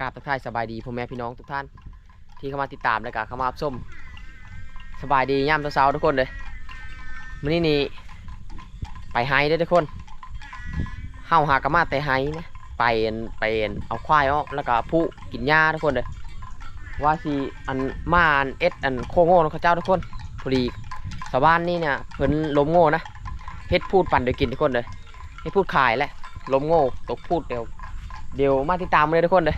กราบทักทายสบายดีพ่อแม่พี่น้องทุกท่าน ที่เข้ามาติดตามและก็เข้ามารับชมสบายดีย่ำเช้าๆทุกคนเลยมื้อนี้นี่ไปไฮเด้ทุกคนเฮาหากะมาแต่ไฮนะไปอันไปอันเอาควายออกแล้วก็ผู้กินหญ้าทุกคนเลยว่าสิอันมาอันเอ็ดอันโคโง่ของเขาเจ้าทุกคนพอดีชาวบ้านนี่เนี่ยเพิ่นล้มโง่นะเฮ็ดพูดปั่นเดี๋ยกินทุกคนเลยเฮ็ดพูดขายแหละล้มโง่ตกพูดเดี๋ยวเดี๋ยวมาติดตามมาเลยทุกคนเลย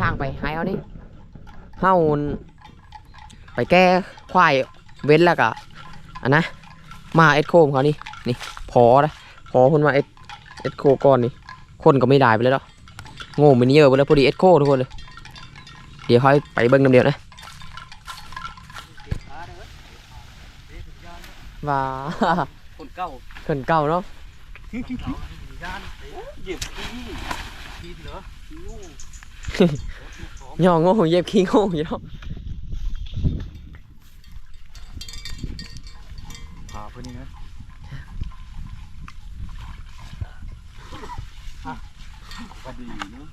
นี่ข้างไปไฮเอานี่เฮาไปแก้ควายเว้นแล้วก็อันนะมาเอ็ดโคมเขานี่นี่พอนะพอคนมาเอ็ดเอ็ดโคก่อนนี่คนก็ไม่ได้ไปเลยหรอกโง่มันเยอะไปแล้วพอดีเอ็ดโคทุกคนเลยเดี๋ยวค่อยไปเบิ้งน้ำเดียวนะว่าคนเก่าคนเก่าเนาะย่านเหยียบขี้กินเหรอ ย่อโง่เย็บขี้โง่อยู่เนาะพาเพื่อนนี่นะก็ดีเนาะ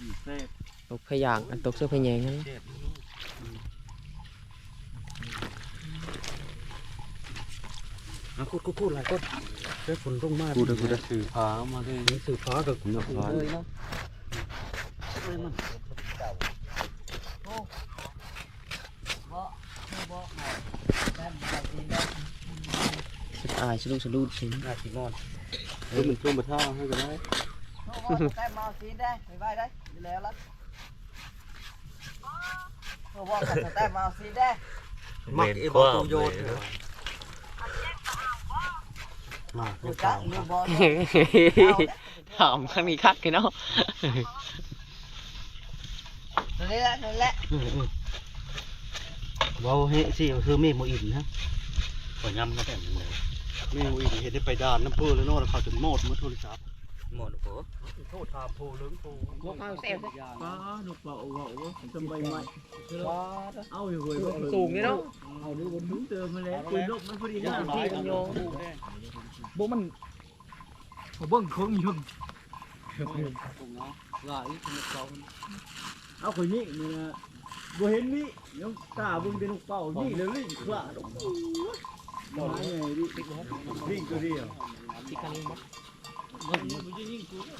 ดีเซฟตกพยางอันตกเสื้อพยางนั่นเจ็บอะพูดพูดอะไรก็เจ้าฝนต้องมากูจะกูจะสื่อพามาเลยสื่อพากับกูนะพาเลยเนาะ สุดอายสะดุดสะดุดสิน่าสินอนเฮ้ยมันช่วงมาท่าให้ก็ได้ได้มาซีได้ไปไว้ได้ đi lẹ lắm Cô bọn cả tay mà xí đây มักเอบอกตูโยนมา Cô chắc như bọn ถามข้างนี้คักเลยเนาะ Rồi đây lại rồi lại ว้าวเฮ้สิคือเมฆโมอินนะขอยำนะแต่เลยเมฆโมอินเห็นได้ไปด่านน้ำพุแล้วโน่นเขาจนโมดมือโทรศัพท์หมดโอ้โทษทามพูลึงพูพวกเขาแซวป้าลูกเบาเบาจำใบไม้เอาอยู่เว้ยสูงเลยเนาะเอาดูบนนู้นเติมมาแล้วคุยลบมันพอดียันะงที่มันโยงบ่มันผมเบิ่งคงอยู่หลายคนเขา เอาคนนี้นี่นะบ่เห็นนี่ยังตาเบิ่งเป็นลูกเป่านี่แล้วลิ่งคลาดมาไงดิลิ่งตัวเดียวที่ข้างนี้มั้ง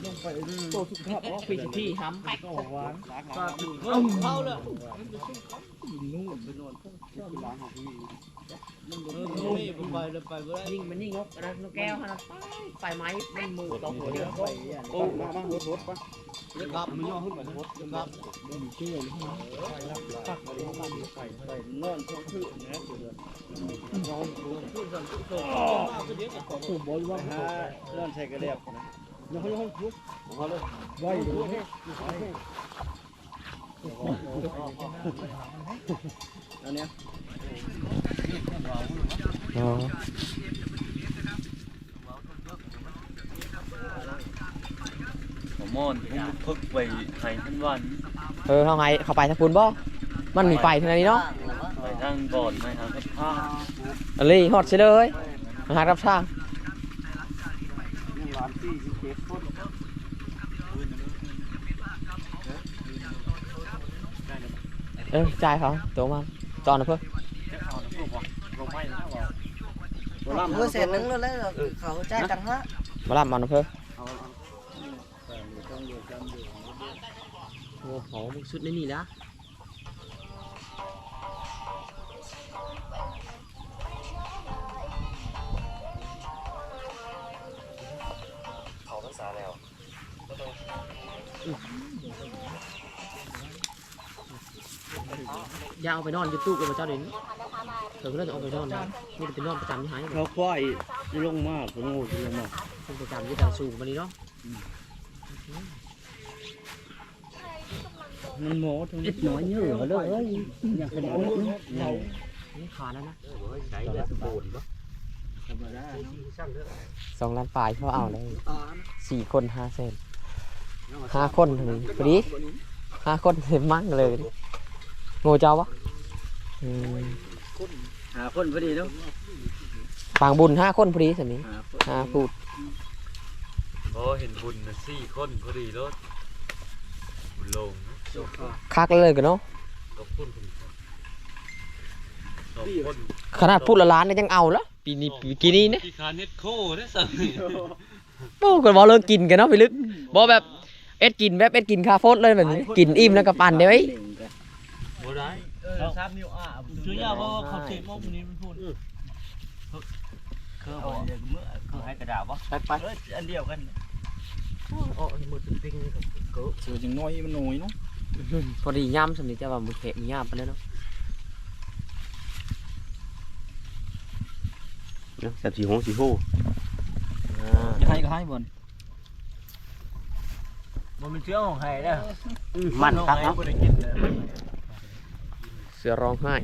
ลงไปโตสุขภาพอ๋อปีสิพี่ห้ำก็หวานตาถึงเอ้าเข้าแล้ว นู่นไปนอนนี่ไปเลยไปบ่ได้ยิ่งมันยิ่งงกนะนกแก้วฮะนะไปไม้มันมือตกหัวเดียวโอ้มาบ้างรถรถปะครับมันย่อขึ้นไปรถครับนอนท้องคือนะผมบอกว่าหานอนใส่กระเดียบนะยังเขายังทุบเขาเลยไว้เลย อ๋อผมมอนผมพึกไปไห้ทั้งวันเออเขาไงเขาไปทางคุณบ่มันมีไฟเท่านี้เนาะไปทางบ่อนไปทางผ้าอะไรฮอดเสียเลยมาหารับช่าง ร้านที่เก็บคน เออจ่ายเขาตัวมาจอนนะเพื่อ Cô sẽ nâng luôn đấy rồi Khẩu chai chẳng hết มาลับมานะเพื่อโอ้โหมึงสุดในนี่นะเอย่าเอาไปนอนอยูทูบกับเจ้าเด่นเธอก็เลยจะเอาไปนอนนะนี่จะเป็นนอนประจำที่หายเขาควายลงมากโง่ลงมาเป็นประจำที่การสูงวันนี้เนาะมันหมอทั้งนิดน้อยเยอะเลยอย่างขนาดนี้นี่ขาแล้วนะใช้แล้วสมบูรณ์ปะสองล้านปลายเขาเอาเลยสี่คนห้าเซนห้าคนถึงพอดีห้าคนเต็มมั่งเลยดิ โง่เจ้าวะอืมหาคนพอดีเนาะปางบุญห้าคนพอดีสามีหาห้าพูดโอ้เห็นบุญนะสี่คนพอดีรถคุณลงคักเลยกันเนาะตกพุ่นคุณตกพุ่นขนาดพูดละล้านเนี่ยยังเอาละปีนี้ปีกี้นี้เนี่ยพี่คานเฮ็ดโคได้สั่งโอ้ก็บอกเลิกกินกันเนาะไปลึกบอกแบบเอ็ดกินแบบเอ็ดกินคาโฟสเลยแบบนี้กินอิ่มแล้วก็ปั่นเดี๋ยวไอ้ บ่ได้เออสามนิ้วอะชื่อยาว่าเขาเจ็บมากนี้มันพูดคือบ่เดี๋ยวเมื่อคือให้กระดาษบ่ไปไปเอออันเดียวกันอ๋อมือตึงปิ้งก็เสือจังน้อยมันน้อยเนาะพอดีย่ำสำนึกจะว่ามือเขะมีย่ำไปแล้วเนาะแซ่บสีหงสีโหจะให้ก็ให้บ่นมันเป็นเชื้อของไห้เด้อมันครับเนาะ สือร้องไห้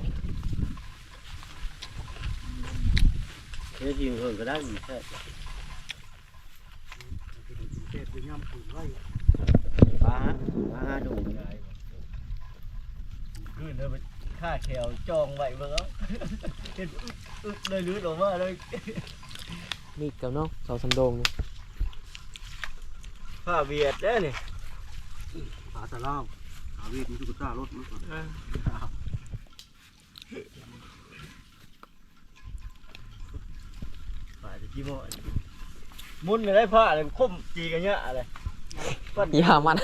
เฮ้ยทีมอื่นก็ได้แค่เฮ็ดเป็นยำปืนไว้ปลาปลาดูคือเธอไปฆ่าแขวจองไว้เบิ่งเอเห็นอึ๊กอึ๊กเลยลื้อออกมาเลยมีดกับเนาะเสาสันโดงนี่ผ้าเวียดเด้อนี่หาตะล่าวหาเวียดมันคือตารถมันก่อน ผ้าจะกี่โมงมุนเลยได้ผ้าอะไรคมจีกันเยอะอะไรอย่ามัน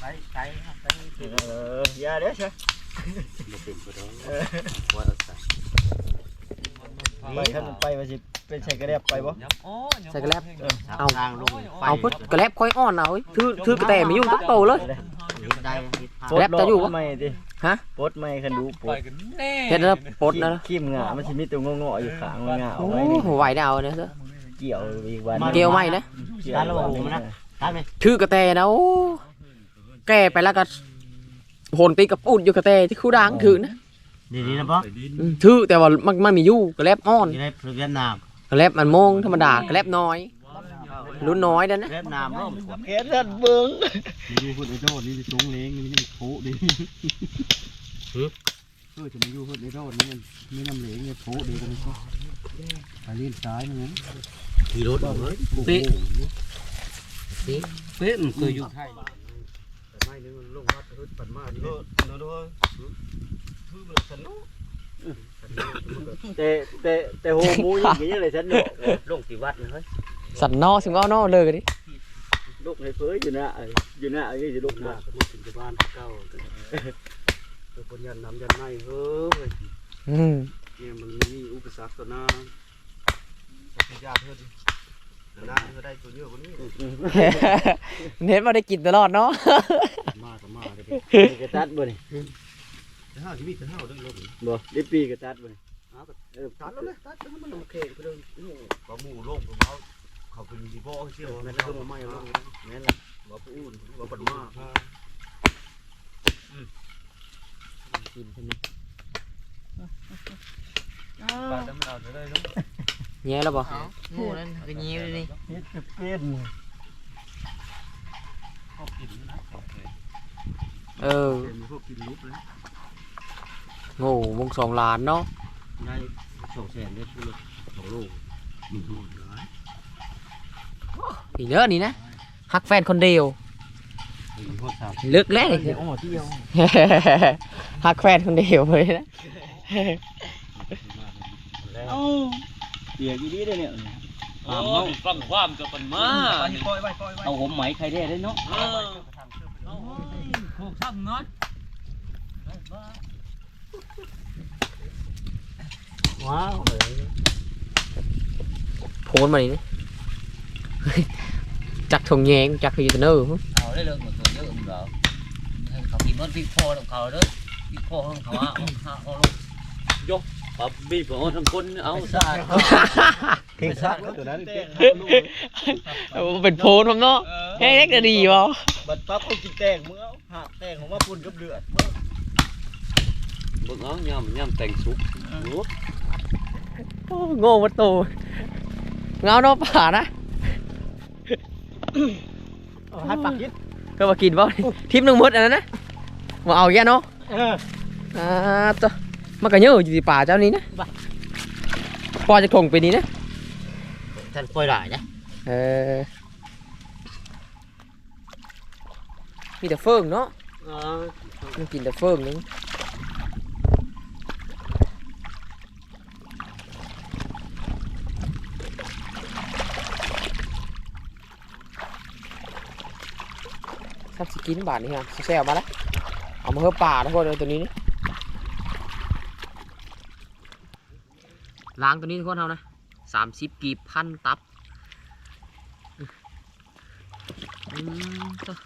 ไปใช้ครับไปเอออย่าเด้อใช่บ่เป็นบ่ได้ว่าเอาใส่ไปท่านไปมาสิเป็นใส่กระเดียบไปบ่ใส่กระแลบเอาทางลงเอาพุทกระแลบค่อยอ่อนเอาเว้ยถือถือกระแตไม่ยุ่งตักโตเลยได้ปลดแรปจะอยู่วะใหม่ดิ ฮะปลดใหม่คันดูปลดเห็นแล้วปลดนะขี้มงามันสิมีตัวงอๆอยู่ข้างมันงาโอ้เอาไว้นี่โหไหวได้เอาเนี่ยเถอะเกี่ยวอีกวันเกลียวไหมนะเกี่ยวได้แล้วผมนะได้ไหมถือกระแตนะโอ้แก่ไปแล้วก็โหนปีกับปูดอยู่กระแตที่คู่ดังถือนะดีดีนะพ่ออืมถือแต่ว่ามันมันมีอยู่กระแลบอ่อนที่ได้เวียดนามกระแลบมันโมงธรรมดากระแลบน้อย รุ่นน้อยนั่นนะเวียดนามร่มเฮ็ดนั่นเบิ่งนี่พูดไอ้โดดนี่สูงเลงนี่นี่โผดิเออจะมาอยู่พูดไอ้โดดนี่มันมีน้ำเหลงเนี่ยโผดีกันก็ไปเล่นซ้ายนั่นนะขี่รถเฮ้ยปิ๊ะเป๊ะมันเคยอยู่ไทยไม่นึงมันลงวัดรถปั่นมาดิดูดูดูแต่แต่แต่โฮมูอย่างนี้เลยฉันเนาะลงที่วัดนะเฮ้ย สันนอสิงเอานอเลยกันดิลูกในเฟ้ยอยู่นะอยู่นะอันนี้จะลูกหน้านะก็มาถึงบ้านเก่าเป็นคนยันน้ำยันในเฮ้ยอืมเนี่ยมันมีอุปสรรคต่อหน้าญาติเธอดิได้เธอได้ตัวเยอะกว่านี้เน้นมาได้กินตลอดเนาะมากับมาเลยกระตัดบ่นี่แต่ห้าชีวิตแต่ห้าเรื่องรถบ่ได้ปีกระตัดบ่นี่เออตัดแล้วเลยตัดแล้วมันโอเคไปเลยปลาหมูโล่งของเขา เขาเป็นดีพ่อเชี่ยวแม่ก็มาไม่ลงแม่ละว่าปูอุ่นว่าปัดมากินเท่านี้ปลาจะไม่เอาได้เนาะแย่แล้วบ่หมูนั่นก็ยิ้มเลยนี่เฮ็ดเป็นชอบกินนะโอเคเออเป็นพวกกินลุกเลยโง่วงสองล้านเนาะได้สองแสนได้ทุกสองโลมีทุนร้าย อีเยอะนี่นะฮักแฟนคนเดียวมีพวกสามลึกแล้วเดี๋ยวอ๋อเที่ยวฮักแฟนคนเดียวเลยนะเอ้าเปียกอีดีเด้อเนี่ยโอ้ยฟังความกับปันมาเอาผมไหมใครได้ได้เนาะเออถูกทำน็อตว้าวโพนมาดิ จักทงแยงจักคือยูทูบเบอร์เอาได้เลยหมดตัวเยอะมึงเหรอให้เขากินมันพริกพ่อของเขาเด้อพริกพ่อของเขาอะเอาเอาลงปับบีบเอาทั้งคนเอาซะเพ่งซักตัวนั้นเป็นโพนผมเนาะแห้งเล็กจะดีบ่บัดปั๊บเขากินแตงเมึงเอหักแตงของว่าปุ่นกับเลือดเบิ่งเอาย่ำย่ำแตงสุกโอ้โอ้โง่ประตูเงาเนาะป่านะ หัดปักยิดก็มากินบ่ทิปหนึงหมดอันนั้นนะมาเอาแย่เนาะเอออ่าตัวมันก็เยอะอยู่ที่ป่าเจ้านี้นะพอจะคงไปนี้นะท่านปล่อยหลายนะเออมีแต่เฟิงเนาะเออมันกินแต่เฟิงนึงับสกินบาทนี่ฮะแซ่บมาแล้วเอามาเพิ่มป่าทุกคนเลยตัวนี้นี่ล้างตัวนี้ทุกคนเอานะสามสิบกีบพันตับอืมตัว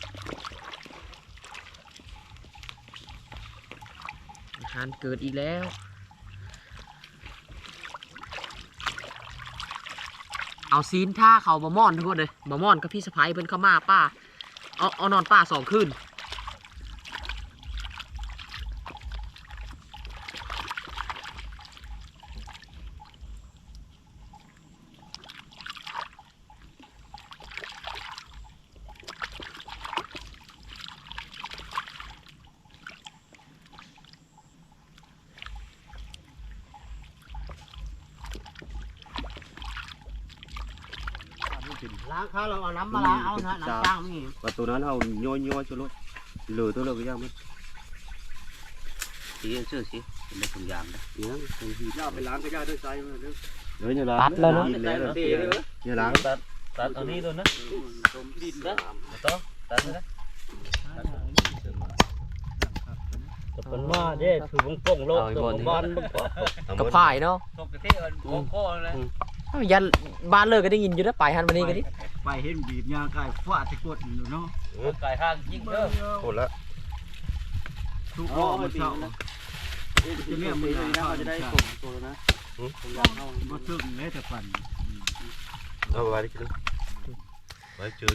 อาหารเกิดอีกแล้วเอาซีนท่าเขาบะม่อนทุกคนเลยบะม่อนกับพี่สะพ้ายเพิ่นเข้ามาป้า เอาเอานอนป่าสองคืน ล้างข้าวเราเอาน้ำมาล้างเอานะน้ำจ้างนี่ và tụi nó hầu nhoi nhoi cho luôn lừa tôi lừa cái dao mất สีชื่อสิเป็นถุงยางนะ nhớ không gì Dạ phải làm cái da đôi say mà. đấy như là Tắt lên đó. Nhìn lẽ là như là ตัดตัดอันนี้ด้วยนะตัดต่อตัดนะเป็นมาเด้คือวงป่งโลกตัวบ้านบ่กระพายเนาะตกกระเทียมโคโค่เลยเอ้ายันบ้านเลยก็ได้ยินอยู่นะ ไปหันมานี่ก็ดิ Phải hết bịt nhà cái phạ thì cuộn nó. ไก่ห้างยิงเด้อ khổ lắm Thu gõ mà sao. Cho nên mình là phạ thì sao. มาซึ่งแม้แต่ปั่น đâu vào đi chứ Đấy, chơi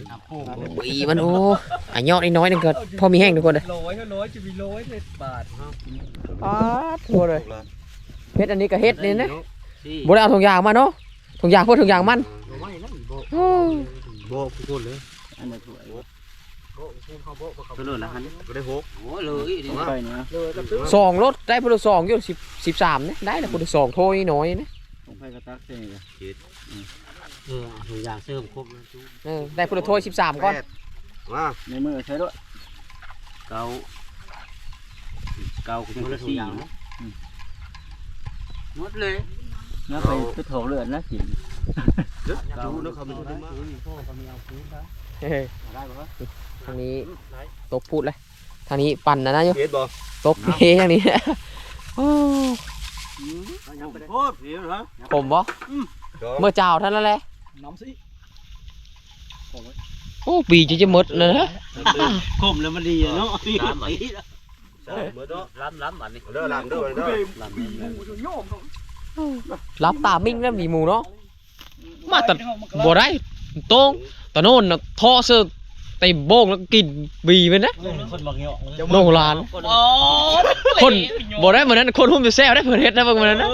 บีมันโอ้อะยอดน้อยๆนึงเกิดพอมีแห้งทุกคนเลยร้อยร้อยจะมีร้อยเลยบาทป๊าดทุกคนเลยเฮ็ดอันนี้ก็เฮ็ดนี่นะที่บ่ได้เอาถุงยางมาเนาะถุงยางพวกถุงยางมัน โอ้ bộ cái con đấy ตัวนู้นนะฮะ cái đấy hố โอ้เลยนี่ไปเนี่ยสองรถได้พลสองอยู่สิบสิบสามเนี่ยได้แล้วพลสองโทยน้อยเนี่ยผมไปกระตักเองเลยเออถุงยางเสื่อมครบแล้วเออได้พลโทยสิบสามก้อน Wow. ในมือใช้ด้วยเกาเกาคุณละสี่หมดเลย นะไปคือโถเลือดนะสิ rất chú nó không được má เออทางนี้ตกพูดเลยทางนี้ปั่นนะนะโย biết bò ตกเฮทางนี้โอ้โอ้เสียเหรอผมบ่ Đó. เมื่อเจ้าท่านนั่นแหละน้ำสิโอ้ปีจะจะหมดเลยนะคมแล้วมันดีเนาะล้ำอันนี้ Sao mới đó ล้ำล้ำอันนี้ Ở đó làm đâu rồi đó ล้ำนี่ รับตามิ่งแล้วมีหมูเนาะมาแต่บ่ได้ตรงตะโน่นน่ะท่อเสื้อเต็มโบงแล้วก็กินบีไปนะคนบางเหยาะโนรานคนบ่ได้เหมือนนั้นคนหุ่มจะแซ่บได้เพิ่นเฮ็ดได้เบิ่งเหมือนนั้นนะ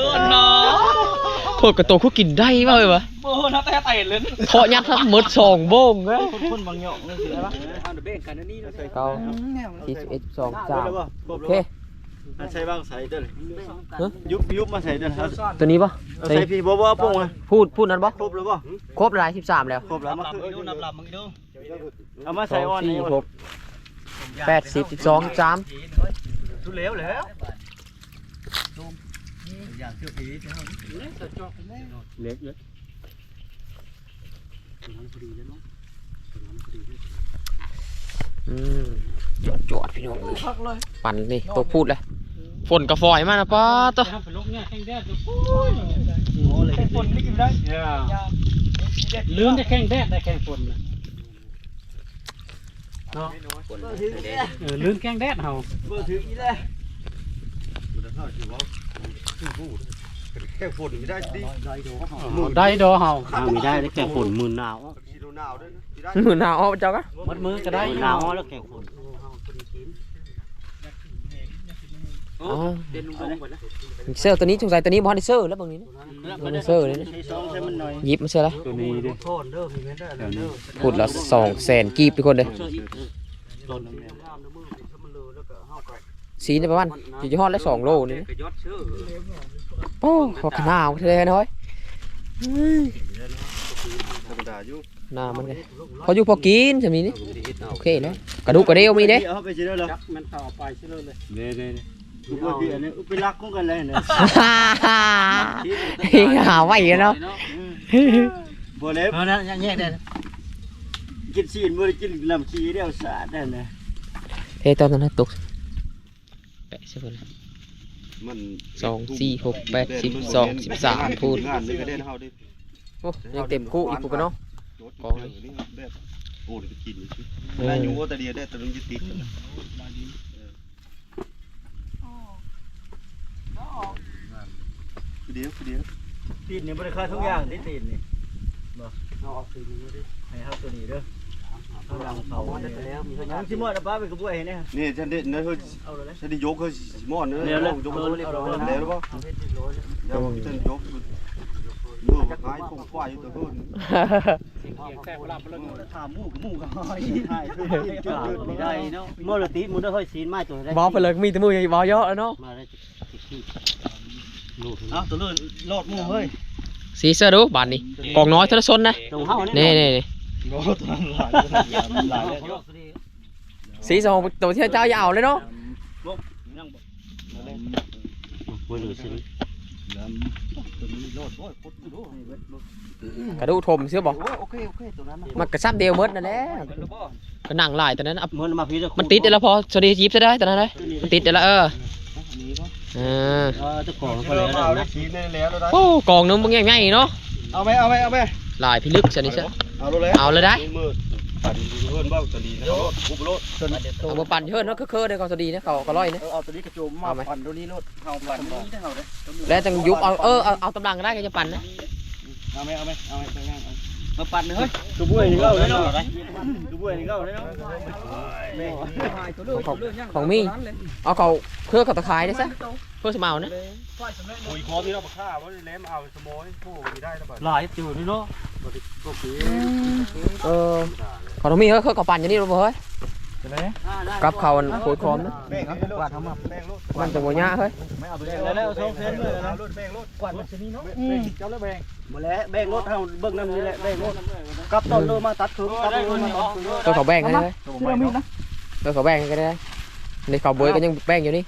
โคตรกระโตเขากินได้บ่เว้ยวะโอ้น่าแต่ไตเลยเทาะยัดทั้งหมดสองโบงนะคนบางเหยาะนี่สิวะเก้าสี่สิบเอ็ดสองสามโอเค ใช้บ้างใส่เด้อฮะยุบยุบมาใส่เด้อครับตัวนี้ปะใส่พี่บ่บ่ปุ้งอะพูดพูดนั้นปะครบแล้วบ่ครบหลายสิบสามแล้วครบแล้วมาลำมึงดูน้ำลำมึงดูเอามาสใส่องอ่อนสี่นี่หกแปดสิบสิบสองสิบสามทุเร็วแล้วเล็กเลยอืม จวดจวดพี่น้องปั่นนี่ตัวพูดเลยฝนกระฟอยมากนะป้าตัวเป็นลูกเนี่ยแข้งแดดฝนไม่กินได้ลืมได้แข้งแดดได้แข้งฝนเออลืมแข้งแดดเฮาเบอร์ถึงอีแล้ว Cái phụt thì ra đi ได้ดอเฮาไม่ได้ได้แข้งฝนมือหนาว Đi đồ nào đấy Đi ra มือหนาวเอาเจ้าก็มัดมือก็ได้หนาวแล้วแข้งฝนอ๋อเดินลงลงก่อนนะเสื้อตัวนี้สงสัยตัวนี้บอลเซอร์แล้วบางนี้นะบอลเซอร์เลยนะใช้ซองใช้มันหน่อยหยิบมาเสื้อแล้วตัวนี้ดิโทษเด้อมีแม่ได้แล้วเด้อพูดละสองแสนกีบทุกคนเลยโดนสีนี่ประมาณอยู่ที่ห้อละสองโลนี่นะ cái giót sữa โอ้ขอขนาวเท่เลยนะเฮ้ย Thằng đà chú หน้ามันไงพออยู่พอกินจะมีนี่โอเคแล้วกระดูกกระเดียวมีเด้เอาไปสิเด้อเหรอจักมันต่อไปใช่เลยเด้เด้กูบ่ดีอันนี้อุปลักของกันเลยเนี่ยหาไว้กันเนาะบ่แล้วเอานะแยกได้กินซีนบ่ได้กินลำขี้เดียวสาดนั่นน่ะเฮ้ยตอนนั้นตกแปะใช่ไหมมันสองสี่หกแปดสิบสองสิบสามพูดงานนี่ก็ได้เฮาได้โอ้ยังเต็มคู่อีกปุ๊กกันเนาะ กองเลยนี่แบบโอ้ยกินนี่สิเออได้อยู่ว่าแต่เดียวได้แต่ลุงจะติดกันนะคือเดียวคือเดียวตีนนี่บ่ได้ค่าทุกอย่างที่ตีนนี่บ่เอาเอาตีนนี่ดิให้เฮาตัวนี้เด้อข้างหลังเขาเนี่ยแล้วมีเฮายังสิหมดอะป้าไปกระบวยให้แน่นี่ฉันได้นะเฮ้ยเอาเลยฉันได้ยกเฮ้ยหมอนเนอะเร็วเลยยกเอาเฮ้ยเลยเรียบเอาร้อยเลยแล้วหรือเปล่าเดี๋ยวฉันยก มือหายคงควายอยู่ตัวพิ่นถามหมู่กับหมู่กับหอยให้อกินจนหยุดไม่ได้เนาะมื้อละติมื้อละค่อยซีนมาตัวได้บอไปเลยมีแต่มือใหญ่บอเยอะแล้วเนาะมาได้ที่เอาตัวเลยรอดหมู่เฮ้ยสีเสื้อดูบานนี้กองน้อยเท่านั้นซนนะเนี่นี่นี่สีสองตัวที่เจ้ายาเอาเลยเนาะ กระดูกทมเสื้อบอกโอ้โอเคโอเคตัวนั้นนะมันกระซับเดียวหมดนั่นแหละก็นั่งไล่ตอนนั้นอะมื้อมาพี่มันติดเดี๋ยวแล้วพอสวัสดียิบซะได้ตอนนั้นเลยมันติดเดี๋ยวแล้วเอออ่าเออตะกอนก็ก็เลเลยยเอานะได้สีนี่แล้วได้โอ้กองนึงมึงง่ายๆเนาะเอาไหมเอาไหมเอาไหมลายพิลึกชนิดซะเอาเลยเอาเลยได้มือ ปั่นเพิ่นเบ้าจะดีนะรถบุบรถเอามาปั่นเชิญเนาะคือๆเด้อก็สวัสดีนะเขาก็ร้อยนะ เอาตัวนี้กระโจมมาปั่นตัวนี้รถเฮาปั่นตัวนี้ได้เฮาเด้แล้วจังยุบเอาเออเอาเอาตำลังก็ได้ก็จะปั่นนะเอาไหมเอาไหมเอาไหมไปนั่งเอามาปั่นเฮ้ยตัวบุ้ยนี่ก็เอาเลยเนาะตัวบุ้ยนี่ก็เอาเลยเนาะของของมีเอาเขาเพื่อเขาตะไคร้ได้ซะเพื่อสมาเอานะโอ้ยคอที่เราฆ่าว่าแหลมเอาสมอยโอ้ไม่ได้แล้วบัดหลายอยู่นี่เนาะ เออเขาต้องมีเฮ้ยเขาเขาปั่นอย่างนี้รู้ป่ะเฮ้ยกับเขาอันโขยคอมนะแบ่งครับวาดทำมาแบ่งรถมันจะโมยะเฮ้ยไม่เอาไปแล้วแล้วสองเซนเลยนะรถแบ่งรถกวาดมันชนิดเนาะเจ้าแล้วแบ่งบ่แล้วแบ่งรถเฮาเบิ่งนำนี่แหละแบ่งรถกับต้นโลมาตัดคือตัดโลมาตัดคือตัวเขาแบ่งกันเลยตัวมีนะตัวเขาแบ่งกันได้ในเขาบวยก็ยังแบ่งอยู่นี่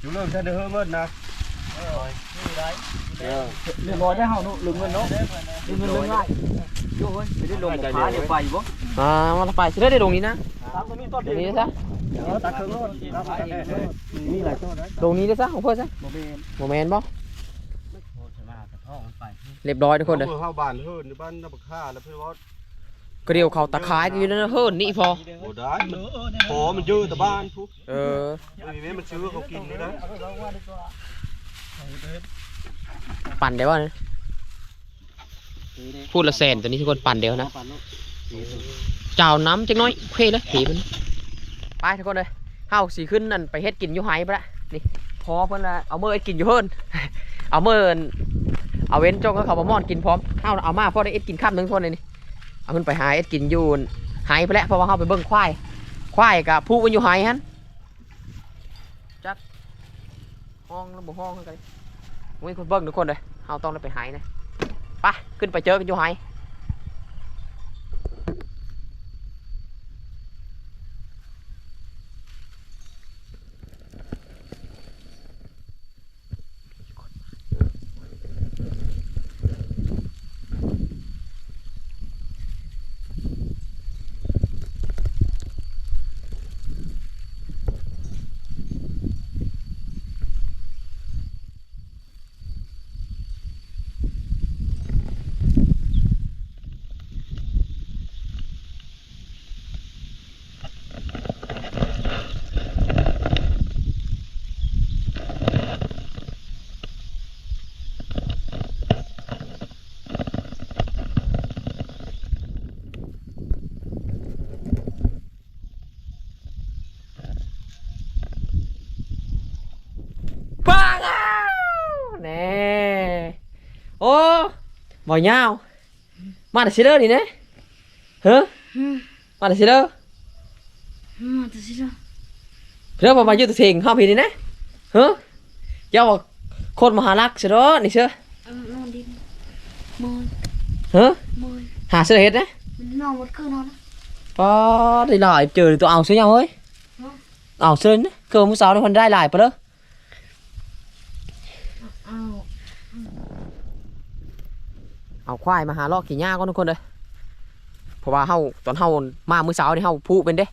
อยู่เริ่มฉันเดือดเงินนะเรียบร้อยได้เฮาเนาะลืมเงินเนาะลืมเงินลืมง่ายโอ้ยไปได้ลงขาเดี๋ยวไปบ่อ่ามาไปสิได้ได้ตรงนี้นะตามตัวนี้ต้นตรงนี้ได้ซะตัดเครื่องรถมีหลายต้นนะตรงนี้ได้ซะของเพื่อนซะบ่เป็นโมเมนต์บ่เรียบร้อยทุกคนเลยเข้าบ้านเฮิร์นบ้านนับฆ่าแล้วเพื่อนว่าก็เดียวเขาตะไคร้กันอยู่นั่นนะเฮ้ยนี่พอโอ้ได้มันพอมันยืดแต่บ้านทุกเออไม่มีมันซื้อเขากินเลยนะ ปั่นเดี๋ยวนะพูดละแสนตัวนี้ทุกคนปั่นเดี๋ยวนะเจ้าน้ำจังน้อยโอเคเลยผีมันไปทุกคนเลยเฮาสีขึ้นนั่นไปเฮ็ดกินอยู่ไฮไปละนี่พอเพิ่นละเอาเมื่อเอ็ดกินอยู่เพิ่นเอาเมื่อเอาเว้นจ้องก็เขามามอนกินพร้อมเฮาเอามาพอได้เอ็ดกินข้ามหนึงพอเลยนี่เอาขึ้นไปหาเอ็ดกินอยู่ไฮไปแล้วเพราะว่าเฮาไปเบิ่งควายควายกับผู้มันอยู่ไฮฮันจัดห้องแล้วบ่ห้องกัน มีคนเบิ้งทุกคนเลยเอาต้องได้ไปหายนะไปขึ้นไปเจอกันอยู่หาย บ่ยาว มาแต่ซิเด้อนี่นะฮะมาแต่ซิเด้อมาแต่ซิเด้อเด้อบ่มาอยู่ตัวเองเฮาพี่นี่นะฮะเจ้าว่าโคตรมหาลักซิเด้อนี่เซออนอนดินมอนฮะมอนหาเสื้อเฮ็ดนะนอนหมดคืนนอนปอได้หลายเจอตัวเอาเสื้อยาวเฮ้ยเอาเสื้อนะคือมื้อเช้านี่เพิ่นได้หลายปะเด้อ เอาควายมาหาลอกขี่หญ้าก่อนทุกคนเลยเพราะว่าเฮาตอนเฮามามื้อเช้านี่เฮาพูเป็นเด้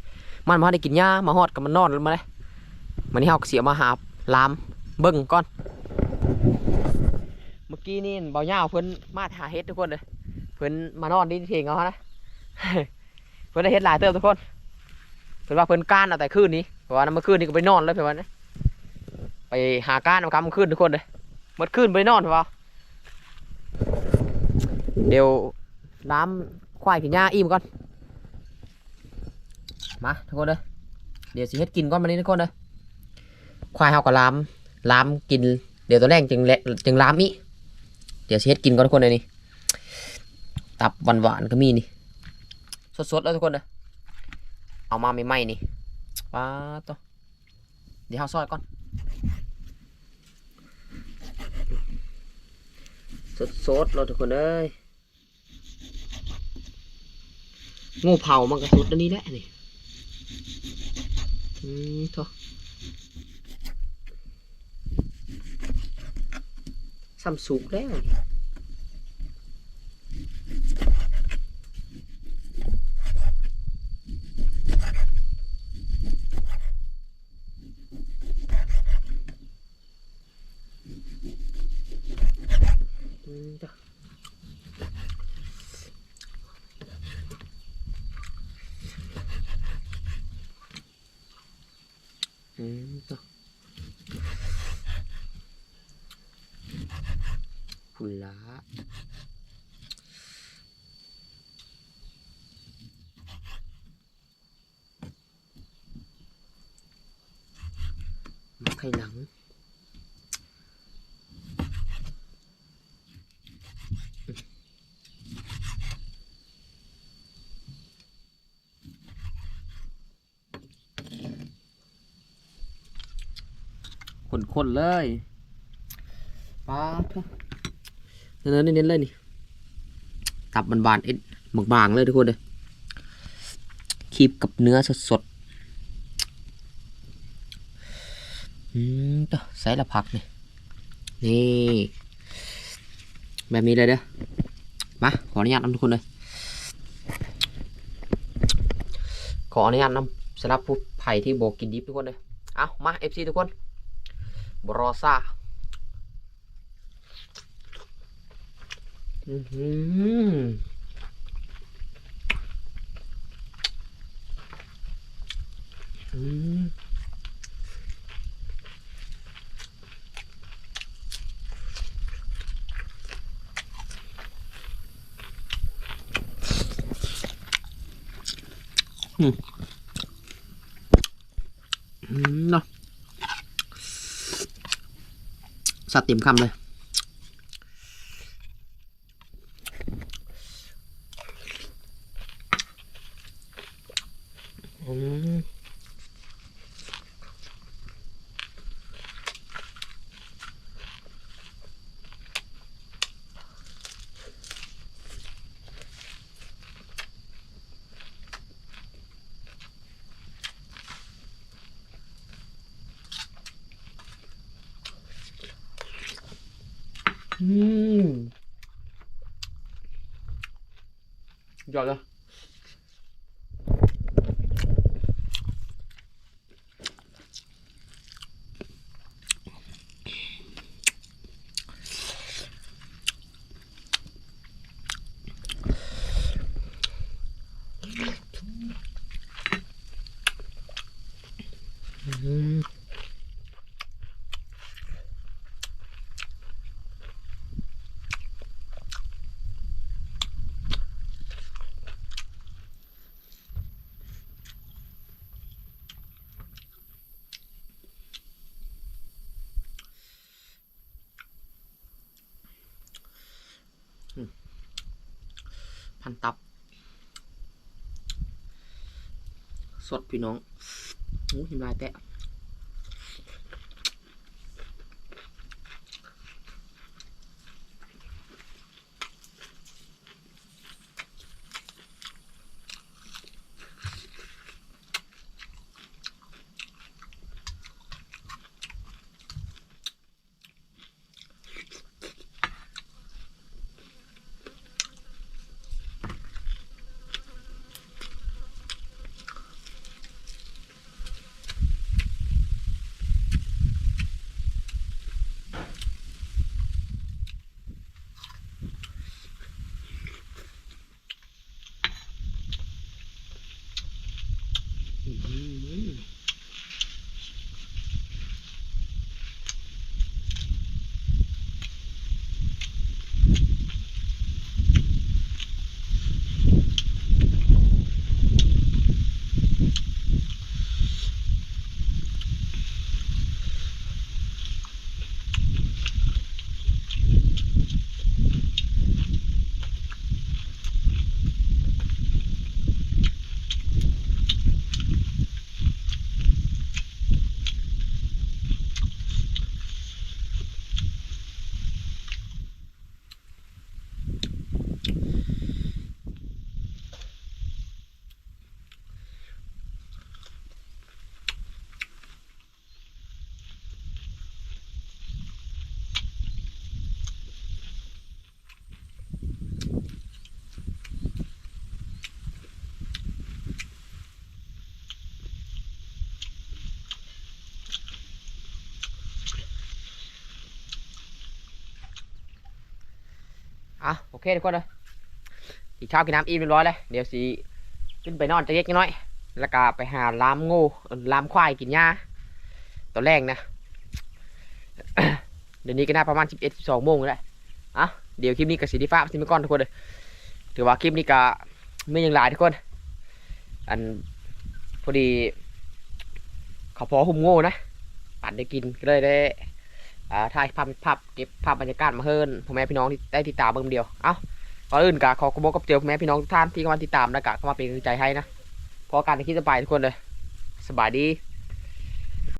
มันมาได้กินหญ้ามาฮอดกับมันนอนมาเลยมันนี่เฮาเสียมาหาลามเบิ่งก่อนเมื่อกี้นี่เบาหญ้าเพิ่นมาหาเฮ็ดทุกคนเลยเพิ่นมานอนที่เถียงเอานะเพิ่นได้เฮ็ดหลายเติบทุกคนเพิ่นว่าเพิ่นก้านเอาแต่คืนนี้เพราะว่าเมื่อคืนนี้ก็ไปนอนเลยเพิ่นว่านะไปหาก้านเอากำเมื่อคืนทุกคนเลยเมื่อคืนไปนอนเพิ่นว่า เดี๋ยวน้ำควายกินหญ้าอิ่มก่อน มาทุกคนเลยเดี๋ยวสิเฮ็ดกินก่อนมานี้ทุกคนเลยควายเฮาก็ลามลามกิน เดี๋ยวตัวแรกจึงเลจึงลามอีเดี๋ยวสิเฮ็ดกินก่อนทุกคนเลยนี่ตับหวานๆก็มีนี่ สดๆแล้วทุกคนนะเอามาใหม่ๆนี่ป้าตัวเดี๋ยวเอาซอยก่อนสดๆเราทุกคนเอ้ย งูเผามันก็สุดอันนี้แหละนี่อืมทอซ้ำสุกแล้วนี่ อืมจ้ะอืมจ้ะพุ่นละมาไข่หลัง ข้นๆเลยป้าเนื้อเน้นๆเลยนี่ ตับบานๆเอ็ดบางๆเลยทุกคนเลยคีบกับเนื้อสดๆอืมต่อใส่ละผักนี่ นี่ แบบนี้เลยเด้อ มา ขออนุญาตนำทุกคนเลย ขออนุญาตนำสำหรับผู้ไผ่ที่โบกินดิบทุกคนเลย เอามา FC ทุกคน บรอซ่าอือหืออืมอืมอืมเนาะ สัตว์เอืมย สดพี่น้องโอ้ยน้ำลายแตะ อะโอเคทุกคนเลยกินข้ากินน้ำอิ่มเรียบร้อยเลยเดี๋ยวสิขึ้นไปนอนจะเล็กน้อย แล้วก็ไปหาลามงูเอิ่มลามควายกินหญ้าตอนแรกนะเดี๋ยวนี้ก็น่าประมาณสิบเอ็ดสิบสองโมงแล้วอะเดี๋ยวคลิปนี้กับสีดีฟ้าสิมก่อนทุกคนเลยถือว่าคลิปนี้ก็ไม่ยังหลายทุกคน อันพอดีเขาพอหุ่มโง่นะปั่นได้กินก็เลยได้ อ่าถ่ายภาพภาพเก็บภาพบรรยากาศมาเฮิรนพ่อแม่พี่น้องที่ได้ติดตามเบิ่งเดียวเอ้าก่อนอื่นกะขอขอบคุณกับเจียวพ่อแม่พี่น้องทุกท่านที่เข้ามาติดตามและกะเข้ามาเป็นกำลังใจให้นะพอการที่จะไปทุกคนเลยสบายดี